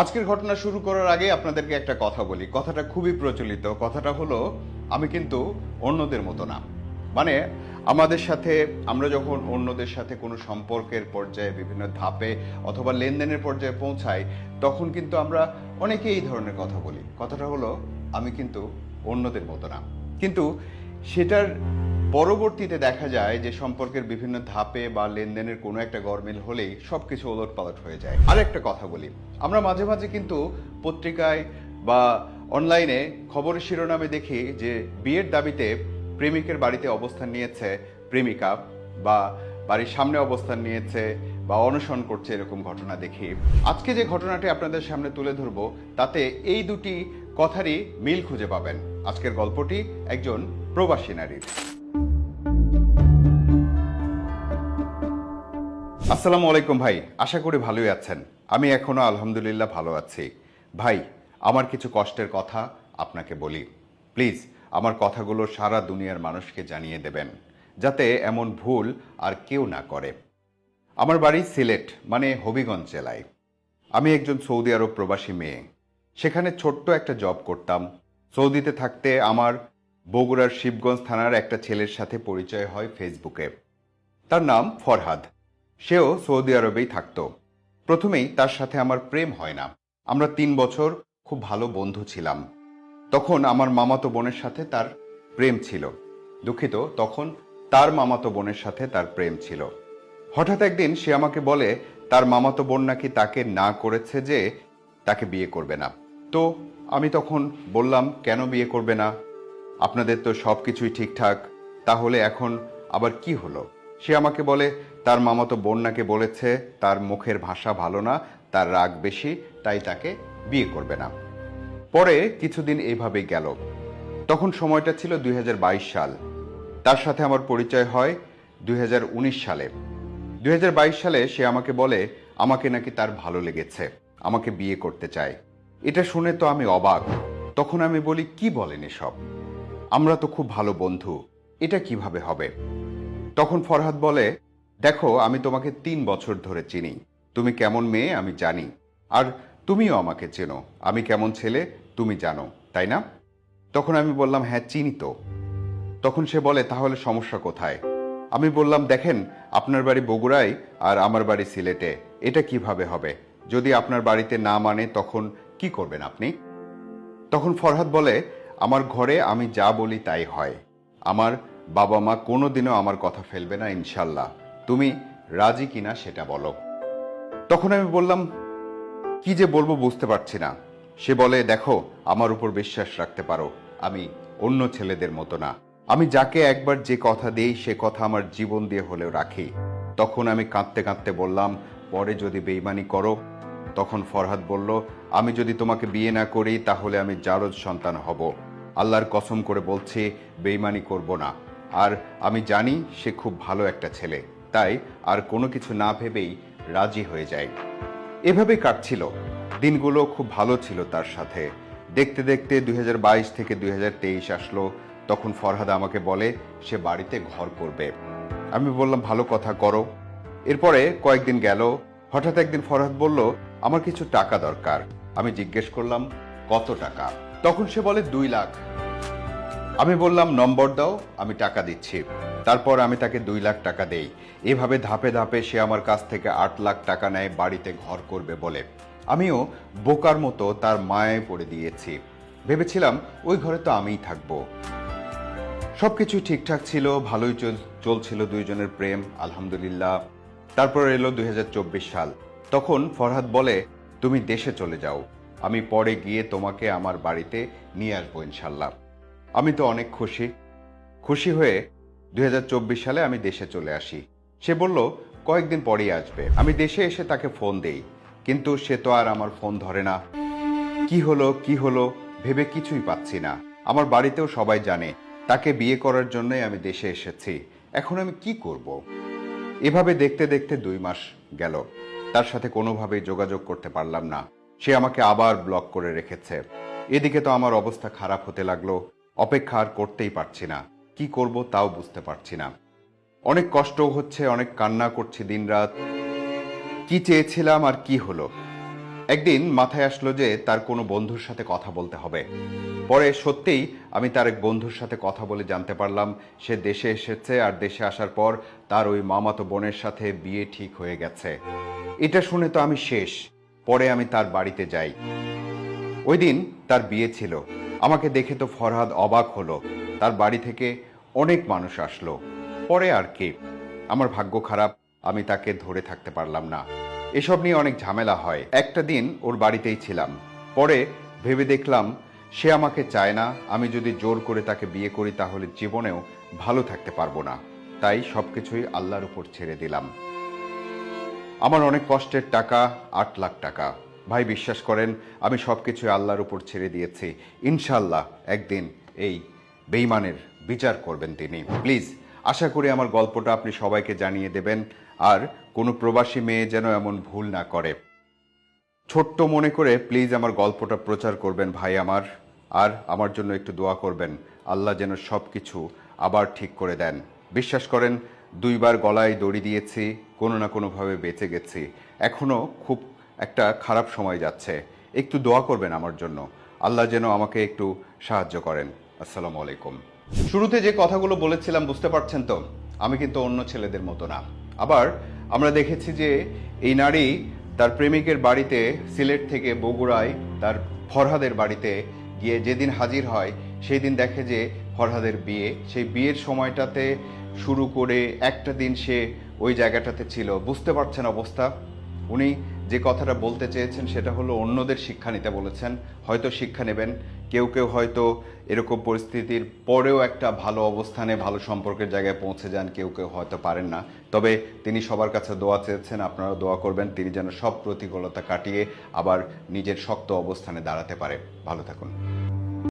আজকের ঘটনা শুরু করার আগে আপনাদেরকে একটা কথা বলি। কথাটা খুবই প্রচলিত। কথাটা হলো, আমি কিন্তু অন্যদের মতো না। মানে আমাদের সাথে, আমরা যখন অন্যদের সাথে কোনো সম্পর্কের পর্যায়ে বিভিন্ন ধাপে অথবা লেনদেনের পর্যায়ে পৌঁছাই, তখন কিন্তু আমরা অনেকেই এই ধরনের কথা বলি। কথাটা হলো, আমি কিন্তু অন্যদের মতো না। কিন্তু সেটার পরবর্তীতে দেখা যায় যে সম্পর্কের বিভিন্ন ধাপে বা লেনদেনের কোনো একটা গরমিল হলেই সব কিছু ওলট পালট হয়ে যায়। আর একটা কথা বলি। আমরা মাঝে মাঝে কিন্তু পত্রিকায় বা অনলাইনে খবরের শিরোনামে দেখি যে বিয়ের দাবিতে প্রেমিকের বাড়িতে অবস্থান নিয়েছে প্রেমিকা বা বাড়ির সামনে অবস্থান নিয়েছে বা অনশন করছে এরকম ঘটনা দেখি। আজকে যে ঘটনাটি আপনাদের সামনে তুলে ধরবো, তাতে এই দুটি কথারই মিল খুঁজে পাবেন। আজকের গল্পটি একজন প্রবাসী নারীর। আসসালামু আলাইকুম ভাই, আশা করি ভালোই আছেন। আমি এখনও আলহামদুলিল্লাহ ভালো আছি। ভাই, আমার কিছু কষ্টের কথা আপনাকে বলি। প্লিজ, আমার কথাগুলো সারা দুনিয়ার মানুষকে জানিয়ে দেবেন, যাতে এমন ভুল আর কেউ না করে। আমার বাড়ি সিলেট মানে হবিগঞ্জ জেলায়। আমি একজন সৌদি আরব প্রবাসী মেয়ে। সেখানে ছোট্ট একটা জব করতাম। সৌদিতে থাকতে আমার বগুড়ার শিবগঞ্জ থানার একটা ছেলের সাথে পরিচয় হয় ফেসবুকে। তার নাম ফরহাদ। সেও সৌদি আরবেই থাকতো। প্রথমেই তার সাথে আমার প্রেম হয় না। আমরা তিন বছর খুব ভালো বন্ধু ছিলাম। তখন আমার মামাতো বোনের সাথে তার প্রেম ছিল। দুঃখিত, তখন তার মামাতো বোনের সাথে তার প্রেম ছিল। হঠাৎ একদিন সে আমাকে বলে, তার মামাতো বোন নাকি তাকে না করেছে যে তাকে বিয়ে করবে না। তো আমি তখন বললাম, কেন বিয়ে করবে না? আপনাদের তো সব কিছুই ঠিকঠাক। তাহলে এখন আবার কি হলো? সে আমাকে বলে, তার মামাতো বন্যাকে বলেছে, তার মুখের ভাষা ভালো না, তার রাগ বেশি, তাই তাকে বিয়ে করবে না। পরে কিছুদিন এইভাবেই গেল। তখন সময়টা ছিল দুই হাজার বাইশ সাল। তার সাথে আমার পরিচয় হয় দুই হাজার উনিশ সালে। দুই হাজার বাইশ সালে সে আমাকে বলে, আমাকে নাকি তার ভালো লেগেছে, আমাকে বিয়ে করতে চায়। এটা শুনে তো আমি অবাক। তখন আমি বলি, কি বলেন এসব? আমরা তো খুব ভালো বন্ধু, এটা কীভাবে হবে? তখন ফরহাদ বলে, দেখো, আমি তোমাকে তিন বছর ধরে চিনি। তুমি কেমন মেয়ে, আমি জানি। আর তুমিও আমাকে চেনো। আমি কেমন ছেলে, তুমি জানো, তাই না? তখন আমি বললাম হ্যাঁ চিনি তো। তখন সে বলে, তাহলে সমস্যা কোথায়? আমি বললাম, দেখেন, আপনার বাড়ি বগুড়ায় আর আমার বাড়ি সিলেটে। এটা কীভাবে হবে? যদি আপনার বাড়িতে না মানে তখন কি করবেন আপনি? তখন ফরহাদ বলে, আমার ঘরে আমি যা বলি তাই হয়। আমার বাবা মা কোনোদিনও আমার কথা ফেলবে না, ইনশাল্লাহ। তুমি রাজি কিনা সেটা বলো। তখন আমি বললাম, কি যে বলব বুঝতে পারছি না। সে বলে, দেখো, আমার উপর বিশ্বাস রাখতে পারো, আমি অন্য ছেলেদের মতো না। আমি যাকে একবার যে কথা দেই, সে কথা আমার জীবন দিয়ে হলেও রাখি। তখন আমি কাঁদতে কাঁদতে বললাম, পরে যদি বেইমানি করো, তখন ফরহাদ বলল, আমি যদি তোমাকে বিয়ে না করি, তাহলে আমি জারজ সন্তান হব। আল্লাহর কসম করে বলছি, বেইমানি করব না। আর আমি জানি সে খুব ভালো একটা ছেলে। তাই আর কোনো কিছু না ভেবেই রাজি হয়ে যায় এভাবেই কাটছিল। দিনগুলো খুব ভালো ছিল তার সাথে। দেখতে দেখতে দুই হাজার বাইশ থেকে দুই হাজার তেইশ আসলো। তখন ফরহাদ আমাকে বলে, সে বাড়িতে ঘর করবে। আমি বললাম, ভালো কথা করো। এরপরে কয়েকদিন গেল। হঠাৎ একদিন ফরহাদ বলল, আমার কিছু টাকা দরকার। আমি জিজ্ঞেস করলাম, কত টাকা? তখন সে বলে, দুই লাখ। আমি বললাম, নম্বর দাও, আমি টাকা দিচ্ছি। তারপর আমি তাকে দুই লাখ টাকা দেই। এভাবে ধাপে ধাপে সে আমার কাছ থেকে আট লাখ টাকা নেয়, বাড়িতে ঘর করবে বলে। আমিও বোকার মতো তার মায়ে পড়ে দিয়েছি। ভেবেছিলাম, ওই ঘরে তো আমিই থাকব। সবকিছু ঠিকঠাক ছিল, ভালোই চল- চলছিল দুইজনের প্রেম, আলহামদুলিল্লাহ। তারপর এলো দুই হাজার চব্বিশ সাল। তখন ফরহাদ বলে, তুমি দেশে চলে যাও। আমি পরে গিয়ে তোমাকে আমার বাড়িতে নিয়ে আসব ইনশাল্লাহ। আমি তো অনেক খুশি। খুশি হয়ে দুই হাজার চব্বিশ সালে আমি দেশে চলে আসি। সে বলল, কয়েকদিন পরেই আসবে। আমি দেশে এসে তাকে ফোন দেই। কিন্তু সে তো আর আমার ফোন ধরে না। কি হলো কি হলো, ভেবে কিছুই পাচ্ছি না। আমার বাড়িতেও সবাই জানে, তাকে বিয়ে করার জন্যই আমি দেশে এসেছি। এখন আমি কি করব? এভাবে দেখতে দেখতে দুই মাস গেল। তার সাথে কোনোভাবেই যোগাযোগ করতে পারলাম না। সে আমাকে আবার ব্লক করে রেখেছে। এদিকে তো আমার অবস্থা খারাপ হতে লাগল। অপেক্ষা আর করতেই পারছি না। কি করব তাও বুঝতে পারছি না। অনেক কষ্ট হচ্ছে, অনেক কান্না করছি দিনরাত। কি চেয়েছিলাম আর কি হলো? একদিন মাথায় আসলো যে তার কোনো বন্ধুর সাথে কথা বলতে হবে। পরে সত্যিই আমি তার এক বন্ধুর সাথে কথা বলে জানতে পারলাম, সে দেশে এসেছে আর দেশে আসার পর তার ওই মামাতো বোনের সাথে বিয়ে ঠিক হয়ে গেছে। এটা শুনে তো আমি শেষ, পরে আমি তার বাড়িতে যাই। ওই দিন তার বিয়ে ছিল। আমাকে দেখে তো ফরহাদ অবাক হলো। তার বাড়ি থেকে অনেক মানুষ আসলো। পরে আর কি? আমার ভাগ্য খারাপ, আমি তাকে ধরে থাকতে পারলাম না। এসব নিয়ে অনেক ঝামেলা হয়। একটা দিন ওর বাড়িতেই ছিলাম। পরে ভেবে দেখলাম, সে আমাকে চায় না, আমি যদি জোর করে তাকে বিয়ে করি তাহলে জীবনেও ভালো থাকতে পারব না। তাই সবকিছুই আল্লাহর উপর ছেড়ে দিলাম। আমার অনেক কষ্টের টাকা, আট লাখ টাকা। ভাই, বিশ্বাস করেন, আমি সব কিছু আল্লাহর উপর ছেড়ে দিয়েছি। ইনশাল্লাহ একদিন এই বেইমানের বিচার করবেন তিনি। প্লিজ, আশা করি আমার গল্পটা আপনি সবাইকে জানিয়ে দেবেন, আর কোনো প্রবাসী মেয়ে যেন এমন ভুল না করে। ছোট্ট মনে করে প্লিজ আমার গল্পটা প্রচার করবেন ভাই আমার, আর আমার জন্য একটু দোয়া করবেন, আল্লাহ যেন সব কিছু আবার ঠিক করে দেন। বিশ্বাস করেন, দুইবার গলায় দড়ি দিয়েছি, কোনো না কোনোভাবে বেঁচে গেছি। এখনও খুব একটা খারাপ সময় যাচ্ছে। একটু দোয়া করবেন আমার জন্য। আল্লাহ যেন আমাকে একটু সাহায্য করেন। আসসালামু আলাইকুম। শুরুতে যে কথাগুলো বলেছিলাম, বুঝতে পারছেন তো? আমি কিন্তু অন্য ছেলেদের মতো না। আবার আমরা দেখেছি যে এই নারী তার প্রেমিকের বাড়িতে, সিলেট থেকে বগুড়ায় তার ফরহাদের বাড়িতে গিয়ে যেদিন হাজির হয় সেই দিন দেখে যে ফরহাদের বিয়ে। সেই বিয়ের সময়টাতে শুরু করে একটা দিন সে ওই জায়গাটাতে ছিল। বুঝতে পারছেন অবস্থা? উনি যে কথাটা বলতে চেয়েছেন সেটা হলো, অন্যদের শিক্ষা নিতে বলেছেন। হয়তো শিক্ষা নেবেন। কেউ কেউ হয়তো এরকম পরিস্থিতির পরেও একটা ভালো অবস্থানে, ভালো সম্পর্কের জায়গায় পৌঁছে যান, কেউ কেউ হয়তো পারেন না। তবে তিনি সবার কাছে দোয়া চেয়েছেন আপনারা দোয়া করবেন, তিনি যেন সব প্রতিকূলতা কাটিয়ে আবার নিজের শক্ত অবস্থানে দাঁড়াতে পারে। ভালো থাকুন।